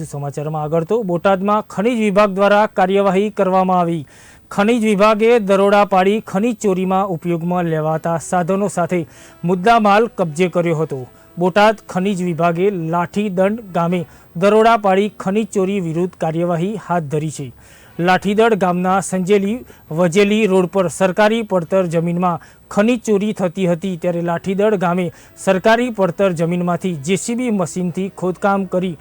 વધીશું સમાચારમાં આગળ તો બોટાદમાં ખનીજ વિભાગ દ્વારા કાર્યવાહી કરવામાં આવી. ખનીજ વિભાગે દરોડા પાડી ખનીજ ચોરીમાં ઉપયોગમાં લેવાતા સાધનો સાથે મુદ્દામાલ કબજે કર્યો હતો. બોટાદ ખનીજ વિભાગે લાઠીદંડ ગામે દરોડા પાડી ખનીજ ચોરી વિરુદ્ધ કાર્યવાહી હાથ ધરી છે. લાઠીદળ ગામના સંજેલી વજેલી રોડ પર સરકારી પડતર જમીનમાં ખનીજ ચોરી થતી હતી ત્યારે લાઠીદળ ગામે સરકારી પડતર જમીનમાંથી જેસીબી મશીનથી ખોદકામ કરી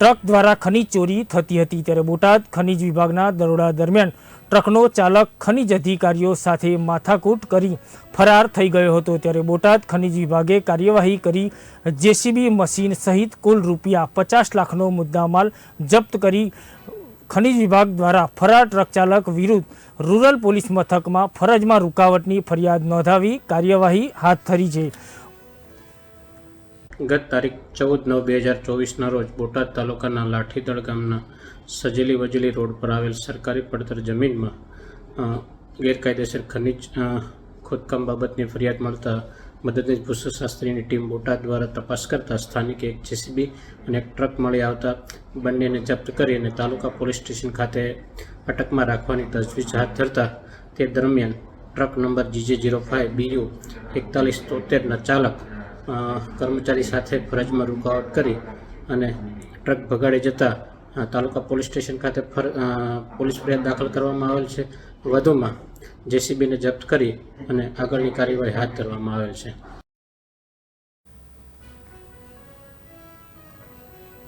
ટ્રક દ્વારા ખનીજ ચોરી થતી હતી ત્યારે બોટાદ ખનીજ વિભાગના દરોડા દરમિયાન ટ્રકનો ચાલક ખનીજ અધિકારીઓ સાથે માથાકૂટ કરી ફરાર થઈ ગયો હતો. ત્યારે બોટાદ ખનીજ વિભાગે કાર્યવાહી કરી જેસીબી મશીન સહિત કુલ રૂપિયા પચાસ લાખનો મુદ્દામાલ જપ્ત કરી ખનીજ વિભાગ દ્વારા ફરાર ટ્રક ચાલક વિરુદ્ધ રૂરલ પોલીસ મથકમાં ફરજમાં રૂકાવટની ફરિયાદ નોંધાવી કાર્યવાહી હાથ ધરી છે. ગત તારીખ ચૌદ નવ બે હજાર ચોવીસના રોજ બોટાદ તાલુકાના લાઠીદળ ગામના સજેલી વજેલી રોડ પર આવેલ સરકારી પડતર જમીનમાં ગેરકાયદેસર ખનિજ ખોદકામ બાબતની ફરિયાદ મળતા મદદનીશ ભૂસ્વશાસ્ત્રીની ટીમ બોટાદ દ્વારા તપાસ કરતા સ્થાનિક એક જેસીબી અને એક ટ્રક મળી આવતા બંનેને જપ્ત કરી અને તાલુકા પોલીસ સ્ટેશન ખાતે અટકમાં રાખવાની તજવીજ હાથ ધરતા તે દરમિયાન truck number GJ zero five BU એકતાલીસ તોતેરના ચાલક કર્મચારી સાથે ફરજમાં રૂકાવટ કરી અને ટ્રક ભગાડી જતા તાલુકા પોલીસ સ્ટેશન ખાતે ફર પોલીસ ફરિયાદ દાખલ કરવામાં આવેલ છે. વધુમાં, જેસીબીને જપ્ત કરી અને આગળની કાર્યવાહી હાથ ધરવામાં આવેલ છે.